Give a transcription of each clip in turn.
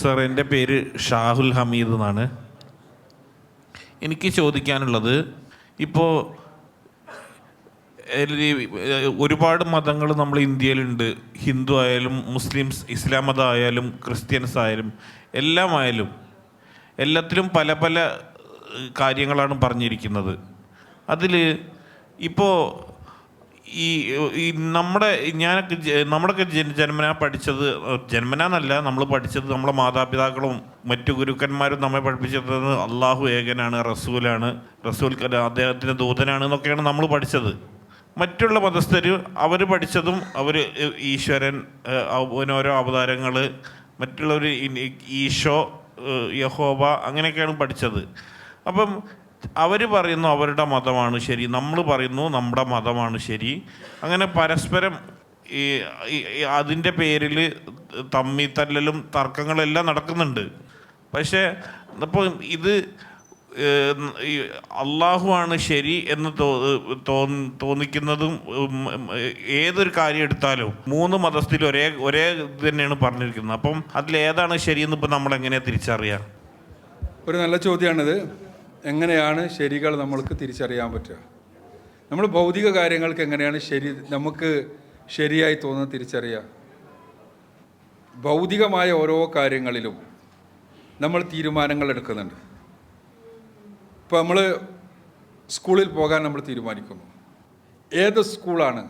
Sir എന്റെ പേര് ഷാഹുൽ ഹമീദ് എന്നാണ്. എനിക്ക് ചോദിക്കാനുള്ളത് ഇപ്പോൾ ഒരുപാട് മതങ്ങൾ നമ്മൾ ഇന്ത്യയിലുണ്ട്. ഹിന്ദു ആയാലും മുസ്ലിംസ് ഇസ്ലാം മതം ആയാലും ക്രിസ്ത്യൻസ് ആയാലും എല്ലാം ആയാലും എല്ലാത്തിലും പല പല കാര്യങ്ങളാണ് പറഞ്ഞിരിക്കുന്നത്. അതിൽ ഇപ്പോൾ ഈ ഈ നമ്മുടെ ഞാനൊക്കെ നമ്മുടെ നമ്മുടെയൊക്കെ ജന ജന്മന പഠിച്ചത് ജന്മനാന്നല്ല നമ്മൾ പഠിച്ചത് നമ്മളെ മാതാപിതാക്കളും മറ്റു ഗുരുക്കന്മാരും നമ്മെ പഠിപ്പിച്ചത് അള്ളാഹു ഏകനാണ് റസൂലാണ് റസൂൽ അദ്ദേഹത്തിന്റെ ദൂതനാണ് എന്നൊക്കെയാണ് നമ്മൾ പഠിച്ചത്. മറ്റുള്ള മതസ്ഥർ അവർ പഠിച്ചതും അവർ ഈശ്വരൻ ഓരോ അവതാരങ്ങൾ മറ്റുള്ളവർ ഈശോ യഹോബ അങ്ങനെയൊക്കെയാണ് പഠിച്ചത്. അപ്പം അവർ പറയുന്നു അവരുടെ മതമാണ് ശരി നമ്മൾ പറയുന്നു നമ്മുടെ മതമാണ് ശരി. അങ്ങനെ പരസ്പരം ഈ അതിന്റെ പേരിൽ തമ്മി തല്ലലും തർക്കങ്ങളെല്ലാം നടക്കുന്നുണ്ട്. പക്ഷേ അപ്പോൾ ഇത് അള്ളാഹുവാണ് ശരി എന്ന് തോന്നിക്കുന്നതും ഏതൊരു കാര്യം എടുത്താലും മൂന്ന് മതസ്ഥിൽ ഒരേ ഒരേ ഇത് തന്നെയാണ് പറഞ്ഞിരിക്കുന്നത്. അപ്പം അതിലേതാണ് ശരിയെന്ന് ഇപ്പം നമ്മൾ എങ്ങനെയാണ് തിരിച്ചറിയാം? ഒരു നല്ല ചോദ്യമാണിത്. എങ്ങനെയാണ് ശരികൾ നമ്മൾക്ക് തിരിച്ചറിയാൻ പറ്റുക? നമ്മൾ ഭൗതിക കാര്യങ്ങൾക്ക് എങ്ങനെയാണ് ശരി നമുക്ക് ശരിയായി തോന്നുന്നത് തിരിച്ചറിയുക? ഭൗതികമായ ഓരോ കാര്യങ്ങളിലും നമ്മൾ തീരുമാനങ്ങൾ എടുക്കുന്നുണ്ട്. ഇപ്പോൾ നമ്മൾ സ്കൂളിൽ പോകാൻ നമ്മൾ തീരുമാനിക്കുന്നു. ഏത് സ്കൂളാണ്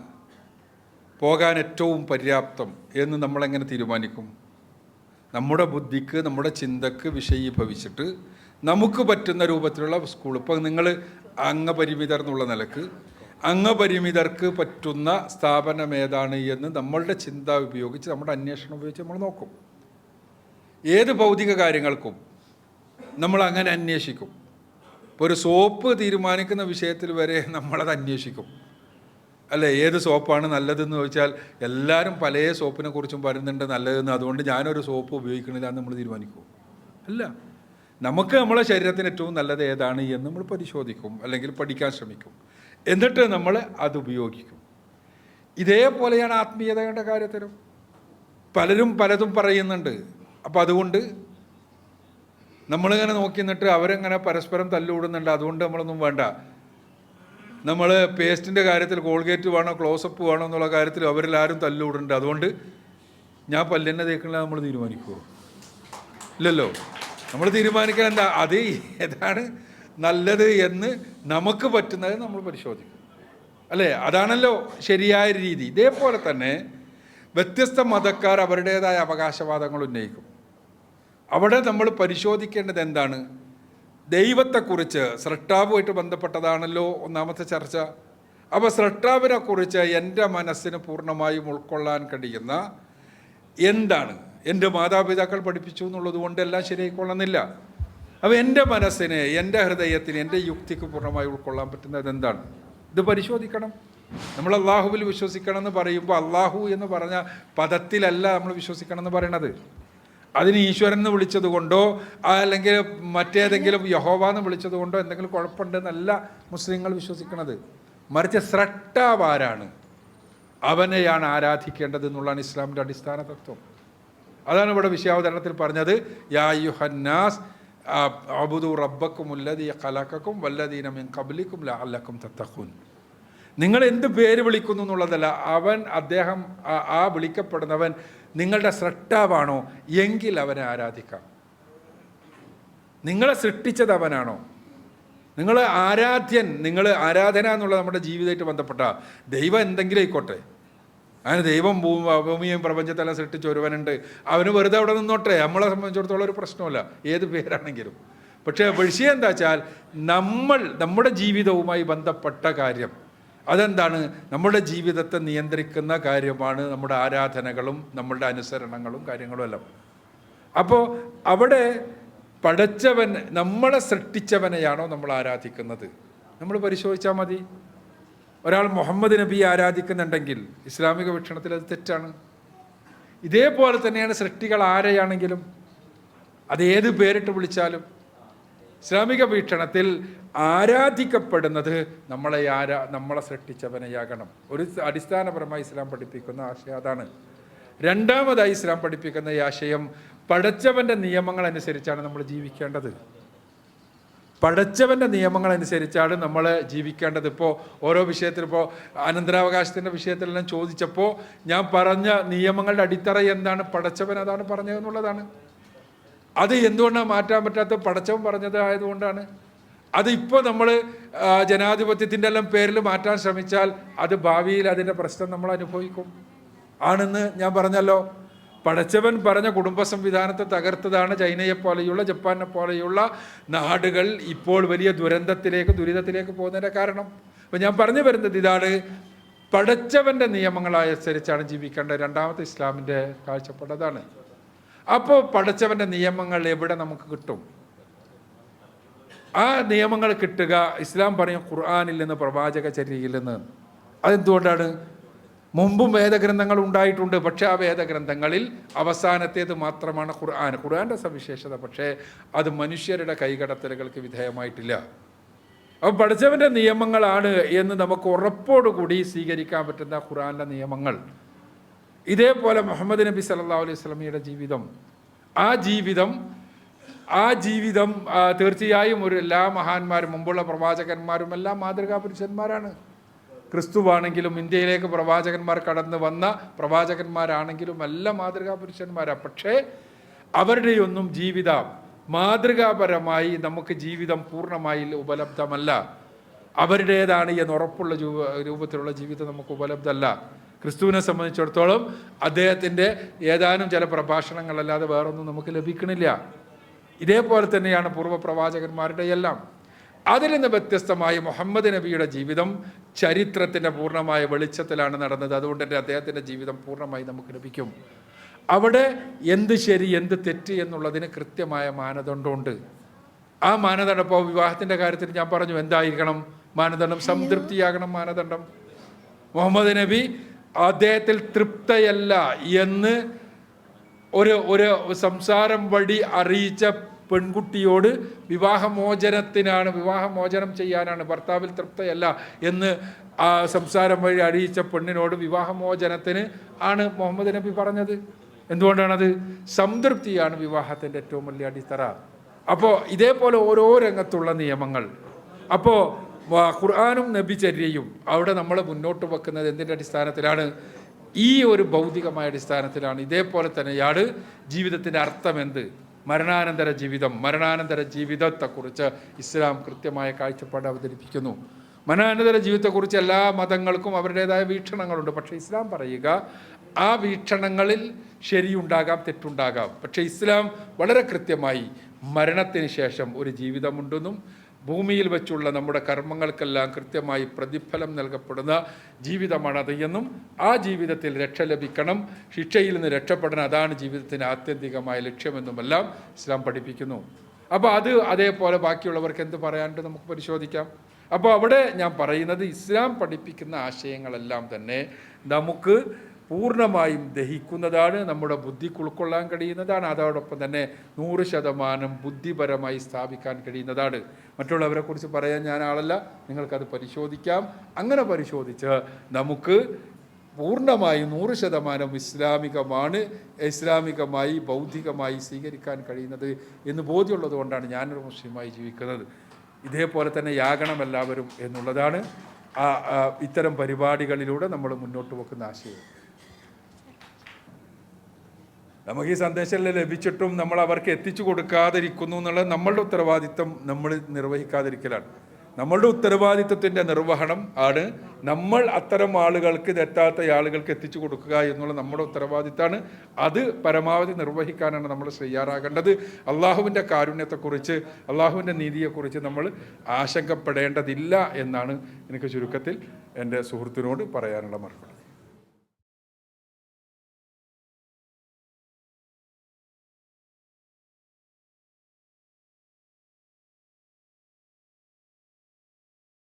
പോകാൻ ഏറ്റവും പര്യാപ്തം എന്ന് നമ്മളെങ്ങനെ തീരുമാനിക്കും? നമ്മുടെ ബുദ്ധിക്ക് നമ്മുടെ ചിന്തക്ക് വിഷയീഭവിച്ചിട്ട് നമുക്ക് പറ്റുന്ന രൂപത്തിലുള്ള സ്കൂൾ ഇപ്പോൾ നിങ്ങൾ അംഗപരിമിതർ എന്നുള്ള നിലയ്ക്ക് അംഗപരിമിതർക്ക് പറ്റുന്ന സ്ഥാപനം ഏതാണ് എന്ന് നമ്മളുടെ ചിന്ത ഉപയോഗിച്ച് നമ്മുടെ അന്വേഷണം ഉപയോഗിച്ച് നമ്മൾ നോക്കും. ഏത് ഭൗതിക കാര്യങ്ങൾക്കും നമ്മൾ അങ്ങനെ അന്വേഷിക്കും. ഇപ്പോൾ ഒരു സോപ്പ് തീരുമാനിക്കുന്ന വിഷയത്തിൽ വരെ നമ്മളത് അന്വേഷിക്കും. അല്ലേ? ഏത് സോപ്പാണ് നല്ലതെന്ന് ചോദിച്ചാൽ എല്ലാവരും പല സോപ്പിനെ കുറിച്ചും പറയുന്നുണ്ട് നല്ലതെന്ന്. അതുകൊണ്ട് ഞാനൊരു സോപ്പ് ഉപയോഗിക്കണില്ല എന്ന് നമ്മൾ തീരുമാനിക്കും. അല്ല. നമുക്ക് നമ്മളെ ശരീരത്തിന് ഏറ്റവും നല്ലത് ഏതാണ് എന്ന് നമ്മൾ പരിശോധിക്കും അല്ലെങ്കിൽ പഠിക്കാൻ ശ്രമിക്കും. എന്നിട്ട് നമ്മൾ അത് ഉപയോഗിക്കും. ഇതേപോലെയാണ് ആത്മീയതയുടെ കാര്യത്തിലും. പലരും പലതും പറയുന്നുണ്ട്. അപ്പം അതുകൊണ്ട് നമ്മളിങ്ങനെ നോക്കി നിന്നിട്ട് അവരെങ്ങനെ പരസ്പരം തല്ലുകൂടുന്നുണ്ട്. അതുകൊണ്ട് നമ്മളൊന്നും വേണ്ട. നമ്മൾ പേസ്റ്റിന്റെ കാര്യത്തിൽ കോൾഗേറ്റ് വേണോ ക്ലോസപ്പ് വേണോ എന്നുള്ള കാര്യത്തിൽ അവരെല്ലാവരും തല്ലുകൂടുന്നുണ്ട്. അതുകൊണ്ട് ഞാൻ പല്ലെന്നെ തേക്കണില്ല നമ്മൾ തീരുമാനിക്കുമോ ഇല്ലല്ലോ. നമ്മൾ തീരുമാനിക്കാൻ എന്താ? അത് ഏതാണ് നല്ലത് എന്ന് നമുക്ക് പറ്റുന്നത് നമ്മൾ പരിശോധിക്കും. അല്ലേ? അതാണല്ലോ ശരിയായ രീതി. ഇതേപോലെ തന്നെ വ്യത്യസ്ത മതക്കാർ അവരുടേതായ അവകാശവാദങ്ങൾ ഉന്നയിക്കും. അവിടെ നമ്മൾ പരിശോധിക്കേണ്ടത് എന്താണ്? ദൈവത്തെക്കുറിച്ച് സ്രഷ്ടാവുമായിട്ട് ബന്ധപ്പെട്ടതാണല്ലോ ഒന്നാമത്തെ ചർച്ച. അപ്പോൾ സ്രഷ്ടാവിനെക്കുറിച്ച് എന്റെ മനസ്സിന് പൂർണമായും ഉൾക്കൊള്ളാൻ കഴിയുന്ന എന്താണ്? എന്റെ മാതാപിതാക്കൾ പഠിപ്പിച്ചു എന്നുള്ളത് കൊണ്ട് എല്ലാം ശരിയായിക്കൊള്ളുന്നില്ല. അപ്പോൾ എന്റെ മനസ്സിന് എന്റെ ഹൃദയത്തിന് എന്റെ യുക്തിക്ക് പൂർണമായി ഉൾക്കൊള്ളാൻ പറ്റുന്നത് എന്താണ്? ഇത് പരിശോധിക്കണം. നമ്മൾ അള്ളാഹുവിൽ വിശ്വസിക്കണം എന്ന് പറയുമ്പോൾ അള്ളാഹു എന്ന് പറഞ്ഞ പദത്തിലല്ല നമ്മൾ വിശ്വസിക്കണം എന്ന് പറയണത്. അതിന് ഈശ്വരൻ എന്ന് വിളിച്ചത് കൊണ്ടോ അല്ലെങ്കിൽ മറ്റേതെങ്കിലും യഹോവ എന്ന് വിളിച്ചത് കൊണ്ടോ എന്തെങ്കിലും കുഴപ്പമുണ്ടെന്നല്ല മുസ്ലിങ്ങൾ വിശ്വസിക്കുന്നത് മറിച്ച് സ്രട്ടാവാരാണ് അവനെയാണ് ആരാധിക്കേണ്ടത് എന്നുള്ളതാണ് ഇസ്ലാമിന്റെ അടിസ്ഥാന തത്വം. അതാണ് ഇവിടെ വിഷയാവതരണത്തിൽ പറഞ്ഞത്. യാ യുഹന്നാസ് അബുദു റബ്ബക്കും ഉല്ലതി കലാക്കും വല്ലദീന കബലിക്കും ലഅല്ലക്കും തത്തഖൂൻ. നിങ്ങൾ എന്ത് പേര് വിളിക്കുന്നു എന്നുള്ളതല്ല അവൻ അദ്ദേഹം ആ- വിളിക്കപ്പെടുന്നവൻ നിങ്ങളുടെ സ്രഷ്ടാവാണോ എങ്കിൽ അവനെ ആരാധിക്കാം. നിങ്ങളെ സൃഷ്ടിച്ചത് അവനാണോ? നിങ്ങൾ ആരാധ്യൻ നിങ്ങൾ ആരാധന എന്നുള്ള നമ്മുടെ ജീവിതമായിട്ട് ബന്ധപ്പെട്ട ദൈവം എന്തെങ്കിലും ആയിക്കോട്ടെ. അങ്ങനെ ദൈവം ഭൂമി ഭൂമിയും പ്രപഞ്ചത്തെല്ലാം സൃഷ്ടിച്ച ഒരുവനുണ്ട്. അവന് വെറുതെ അവിടെ നിന്നോട്ടെ. നമ്മളെ സംബന്ധിച്ചിടത്തോളം ഒരു പ്രശ്നമല്ല ഏത് പേരാണെങ്കിലും. പക്ഷേ വിഷയം എന്താ വെച്ചാൽ നമ്മൾ നമ്മുടെ ജീവിതവുമായി ബന്ധപ്പെട്ട കാര്യം. അതെന്താണ്? നമ്മുടെ ജീവിതത്തെ നിയന്ത്രിക്കുന്ന കാര്യമാണ് നമ്മുടെ ആരാധനകളും നമ്മളുടെ അനുസരണങ്ങളും കാര്യങ്ങളും എല്ലാം. അപ്പോൾ അവിടെ പടച്ചവൻ നമ്മളെ സൃഷ്ടിച്ചവനെയാണോ നമ്മൾ ആരാധിക്കുന്നത്? നമ്മൾ പരിശോധിച്ചാൽ മതി. ഒരാൾ മുഹമ്മദ് നബിയെ ആരാധിക്കുന്നുണ്ടെങ്കിൽ ഇസ്ലാമിക വീക്ഷണത്തിൽ അത് തെറ്റാണ്. ഇതേപോലെ തന്നെയാണ് സൃഷ്ടികൾ ആരെയാണെങ്കിലും അത് ഏത് പേരിട്ട് വിളിച്ചാലും ഇസ്ലാമിക വീക്ഷണത്തിൽ ആരാധിക്കപ്പെടുന്നത് നമ്മളെ ആരാ നമ്മളെ സൃഷ്ടിച്ചവനെയാകണം. ഒരു അടിസ്ഥാനപരമായി ഇസ്ലാം പഠിപ്പിക്കുന്ന ആശയം അതാണ്. രണ്ടാമതായി ഇസ്ലാം പഠിപ്പിക്കുന്ന ഈ ആശയം പടച്ചവന്റെ നിയമങ്ങൾ അനുസരിച്ചാണ് നമ്മൾ ജീവിക്കേണ്ടത്. പടച്ചവന്റെ നിയമങ്ങൾ അനുസരിച്ചാണ് നമ്മൾ ജീവിക്കേണ്ടത്. ഇപ്പോൾ ഓരോ വിഷയത്തിൽ ഇപ്പോൾ അനന്തരാവകാശത്തിന്റെ വിഷയത്തിലെല്ലാം ചോദിച്ചപ്പോൾ ഞാൻ പറഞ്ഞ നിയമങ്ങളുടെ അടിത്തറ എന്താണ്? പഠിച്ചവൻ അതാണ് പറഞ്ഞതെന്നുള്ളതാണ് അത് എന്തുകൊണ്ടാണ് മാറ്റാൻ പറ്റാത്ത പടച്ചവൻ പറഞ്ഞത് ആയതുകൊണ്ടാണ്. അത് ഇപ്പോൾ നമ്മൾ ജനാധിപത്യത്തിന്റെ എല്ലാം പേരിൽ മാറ്റാൻ ശ്രമിച്ചാൽ അത് ഭാവിയിൽ അതിന്റെ പ്രശ്നം നമ്മൾ അനുഭവിക്കും. ആണെന്ന് ഞാൻ പറഞ്ഞല്ലോ. പടച്ചവൻ പറഞ്ഞ കുടുംബ സംവിധാനത്തെ തകർത്തതാണ് ചൈനയെ പോലെയുള്ള ജപ്പാനെ പോലെയുള്ള നാടുകൾ ഇപ്പോൾ വലിയ ദുരന്തത്തിലേക്ക് ദുരിതത്തിലേക്ക് പോകുന്നതിന്റെ കാരണം. അപ്പം ഞാൻ പറഞ്ഞു വരുന്നത് ഇതാണ്. പടച്ചവന്റെ നിയമങ്ങളനുസരിച്ചാണ് ജീവിക്കേണ്ടത് രണ്ടാമത്തെ ഇസ്ലാമിന്റെ കാഴ്ചപ്പാടതാണ് അപ്പോൾ പടച്ചവന്റെ നിയമങ്ങൾ എവിടെ നമുക്ക് കിട്ടും? ആ നിയമങ്ങൾ കിട്ടുക ഇസ്ലാം പറയും ഖുർആാനിൽ നിന്ന് പ്രവാചക ചര്യയിൽ നിന്ന്. അതെന്തുകൊണ്ടാണ്? മുമ്പും വേദഗ്രന്ഥങ്ങൾ ഉണ്ടായിട്ടുണ്ട്. പക്ഷേ ആ വേദഗ്രന്ഥങ്ങളിൽ അവസാനത്തേത് മാത്രമാണ് ഖുർആൻ. ഖുർആന്റെ സവിശേഷത പക്ഷേ അത് മനുഷ്യരുടെ കൈകടത്തലുകൾക്ക് വിധേയമായിട്ടില്ല. അപ്പോൾ പഠിച്ചവന്റെ നിയമങ്ങളാണ് എന്ന് നമുക്ക് ഉറപ്പോടുകൂടി സ്വീകരിക്കാൻ പറ്റുന്ന ഖുർആന്റെ നിയമങ്ങൾ. ഇതേപോലെ മുഹമ്മദ് നബി സല്ലല്ലാഹു അലൈഹി സ്വലമിയുടെ ജീവിതം. ആ ജീവിതം ആ ജീവിതം തീർച്ചയായും ഒരു എല്ലാ മഹാന്മാരും മുമ്പുള്ള പ്രവാചകന്മാരും എല്ലാം മാതൃകാ പുരുഷന്മാരാണ് ക്രിസ്തുവാണെങ്കിലും ഇന്ത്യയിലേക്ക് പ്രവാചകന്മാർ കടന്നു വന്ന പ്രവാചകന്മാരാണെങ്കിലും എല്ലാം മാതൃകാ പുരുഷന്മാരാണ് പക്ഷേ അവരുടെയൊന്നും ജീവിതം മാതൃകാപരമായി നമുക്ക് ജീവിതം പൂർണമായി ഉപലബ്ധമല്ല. അവരുടേതാണ് എന്ന് ഉറപ്പുള്ള രൂപ രൂപത്തിലുള്ള ജീവിതം നമുക്ക് ഉപലബ്ധമല്ല. ക്രിസ്തുവിനെ സംബന്ധിച്ചിടത്തോളം അദ്ദേഹത്തിന്റെ ഏതാനും ചില പ്രഭാഷണങ്ങളല്ലാതെ വേറൊന്നും നമുക്ക് ലഭിക്കണില്ല. ഇതേപോലെ തന്നെയാണ് പൂർവപ്രവാചകന്മാരുടെ എല്ലാം അതിൽ നിന്ന് വ്യത്യസ്തമായ മുഹമ്മദ് നബിയുടെ ജീവിതം ചരിത്രത്തിന്റെ പൂർണമായ വെളിച്ചത്തിലാണ് നടന്നത്. അതുകൊണ്ട് തന്നെ അദ്ദേഹത്തിന്റെ ജീവിതം പൂർണമായി നമുക്ക് ലഭിക്കും. അവിടെ എന്ത് ശരി എന്ത് തെറ്റ് എന്നുള്ളതിന് കൃത്യമായ മാനദണ്ഡമുണ്ട്. ആ മാനദണ്ഡം ഇപ്പോൾ വിവാഹത്തിന്റെ കാര്യത്തിൽ ഞാൻ പറഞ്ഞു എന്തായിരിക്കണം മാനദണ്ഡം? സംതൃപ്തിയാകണം മാനദണ്ഡം. മുഹമ്മദ് നബി അദ്ദേഹത്തിൽ തൃപ്തയല്ല എന്ന് ഒരു ഒരു സംസാരം വഴി അറിയിച്ച പെൺകുട്ടിയോട് വിവാഹമോചനത്തിനാണ് വിവാഹമോചനം ചെയ്യാനാണ് ഭർത്താവിൽ തൃപ്തയല്ല എന്ന് സംസാരം വഴി അറിയിച്ച പെണ്ണിനോട് വിവാഹമോചനത്തിന് ആണ് മുഹമ്മദ് നബി പറഞ്ഞത്. എന്തുകൊണ്ടാണത്? സംതൃപ്തിയാണ് വിവാഹത്തിന്റെ ഏറ്റവും വലിയ അടിത്തറ. അപ്പോൾ ഇതേപോലെ ഓരോ രംഗത്തുള്ള നിയമങ്ങൾ. അപ്പോൾ ഖുർആാനും നബിചര്യയും അവിടെ നമ്മൾ മുന്നോട്ട് വെക്കുന്നത് എന്തിന്റെ അടിസ്ഥാനത്തിലാണ്? ഈ ഒരു ഭൗതികമായ അടിസ്ഥാനത്തിലാണ്. ഇതേപോലെ തന്നെയാണ് ജീവിതത്തിന്റെ അർത്ഥം എന്ത് മരണാനന്തര ജീവിതം മരണാനന്തര ജീവിതത്തെക്കുറിച്ച് ഇസ്ലാം കൃത്യമായ കാഴ്ചപ്പാട് അവതരിപ്പിക്കുന്നു. മരണാനന്തര ജീവിതത്തെക്കുറിച്ച് എല്ലാ മതങ്ങൾക്കും അവരുടേതായ വീക്ഷണങ്ങളുണ്ട്. പക്ഷേ ഇസ്ലാം പറയുക ആ വീക്ഷണങ്ങളിൽ ശരിയുണ്ടാകാം തെറ്റുണ്ടാകാം. പക്ഷേ ഇസ്ലാം വളരെ കൃത്യമായി മരണത്തിന് ശേഷം ഒരു ജീവിതമുണ്ടെന്നും ഭൂമിയിൽ വെച്ചുള്ള നമ്മുടെ കർമ്മങ്ങൾക്കെല്ലാം കൃത്യമായി പ്രതിഫലം നൽകപ്പെടുന്ന ജീവിതമാണത് എന്നും ആ ജീവിതത്തിൽ രക്ഷ ലഭിക്കണം ശിക്ഷയിൽ നിന്ന് രക്ഷപ്പെടണം. അതാണ് ജീവിതത്തിന് ആത്യന്തികമായ ലക്ഷ്യമെന്നുമെല്ലാം ഇസ്ലാം പഠിപ്പിക്കുന്നു. അപ്പോൾ അത് അതേപോലെ ബാക്കിയുള്ളവർക്ക് എന്ത് പറയാനുണ്ട് നമുക്ക് പരിശോധിക്കാം. അപ്പോൾ അവിടെ ഞാൻ പറയുന്നത് ഇസ്ലാം പഠിപ്പിക്കുന്ന ആശയങ്ങളെല്ലാം തന്നെ നമുക്ക് പൂർണമായും ദഹിക്കുന്നതാണ് നമ്മുടെ ബുദ്ധിക്ക് ഉൾക്കൊള്ളാൻ കഴിയുന്നതാണ് അതോടൊപ്പം തന്നെ നൂറ് ശതമാനം ബുദ്ധിപരമായി സ്ഥാപിക്കാൻ കഴിയുന്നതാണ്. മറ്റുള്ളവരെ കുറിച്ച് പറയാൻ ഞാൻ ആളല്ല നിങ്ങൾക്കത് പരിശോധിക്കാം. അങ്ങനെ പരിശോധിച്ച് നമുക്ക് പൂർണമായും നൂറ് ശതമാനം ഇസ്ലാമികമാണ് ഇസ്ലാമികമായി ബൗദ്ധികമായി സ്വീകരിക്കാൻ കഴിയുന്നത് എന്ന് ബോധ്യമുള്ളത് കൊണ്ടാണ് ഞാനൊരു മുസ്ലിമായി ജീവിക്കുന്നത്. ഇതേപോലെ തന്നെ യാകണം എല്ലാവരും എന്നുള്ളതാണ്. ആ, ഇത്തരം പരിപാടികളിലൂടെ നമ്മൾ മുന്നോട്ട് വെക്കുന്ന ആശയം. നമുക്ക് ഈ സന്ദേശം ലഭിച്ചിട്ടും നമ്മൾ അവർക്ക് എത്തിച്ചു കൊടുക്കാതിരിക്കുന്നു എന്നുള്ള നമ്മളുടെ ഉത്തരവാദിത്തം നമ്മൾ നിർവഹിക്കാതിരിക്കലാണ്. നമ്മളുടെ ഉത്തരവാദിത്തത്തിന്റെ നിർവഹണം ആണ് നമ്മൾ അത്തരം ആളുകൾക്ക് തെറ്റാത്ത ആളുകൾക്ക് എത്തിച്ചു കൊടുക്കുക എന്നുള്ള നമ്മുടെ ഉത്തരവാദിത്തമാണ് അത് പരമാവധി നിർവഹിക്കാനാണ് നമ്മൾ തയ്യാറാകേണ്ടത്. അള്ളാഹുവിന്റെ കാരുണ്യത്തെക്കുറിച്ച് അള്ളാഹുവിന്റെ നീതിയെക്കുറിച്ച് നമ്മൾ ആശങ്കപ്പെടേണ്ടതില്ല എന്നാണ് എനിക്ക് ചുരുക്കത്തിൽ എന്റെ സുഹൃത്തിനോട് പറയാനുള്ള മറുപടി.